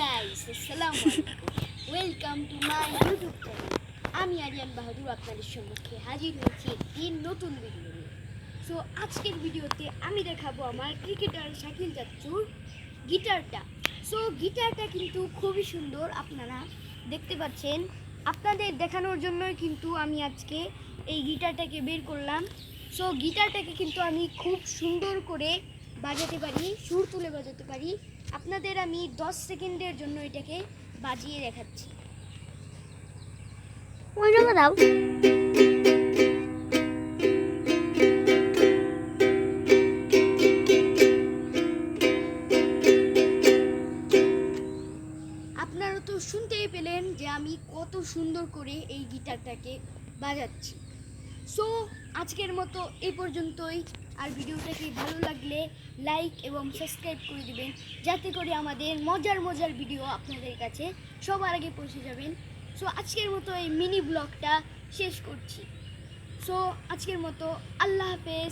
Guys আসসালামু আলাইকুম। Welcome to my YouTube আমি আরিয়ান বাহাদুর আপনাদের সম্মুখে হাজির হয়েছি একটি নতুন ভিডিও নিয়ে। সো আজকের ভিডিওতে আমি দেখাবো আমার ক্রিকেটার শাকিল চাচ্চুর গিটারটা। সো গিটারটা কিন্তু খুবই সুন্দর, আপনারা দেখতে পাচ্ছেন। আপনাদের দেখানোর জন্যই কিন্তু আমি আজকে এই গিটারটাকে বের করলাম। সো গিটারটাকে কিন্তু আমি খুব সুন্দর করে বাজাতে পারি সুর তুলে বাজাতে পারি। আপনাদের আমি দশ সেকেন্ডের জন্য এটাকে বাজিয়ে দেখাচ্ছি। দাও। আপনারা তো শুনতেই পেলেন যে আমি কত সুন্দর করে এই গিটারটাকে বাজাচ্ছি। সো আজকের মতো এই পর্যন্তই। আর ভিডিওটাকে ভালো লাগলে লাইক এবং সাবস্ক্রাইব করে দেবেন, যাতে করে আমাদের মজার মজার ভিডিও আপনাদের কাছে সবার আগে পৌঁছে যাবেন। সো আজকের মতো এই মিনি ব্লগটা শেষ করছি। সো আজকের মতো আল্লাহ হাফেজ।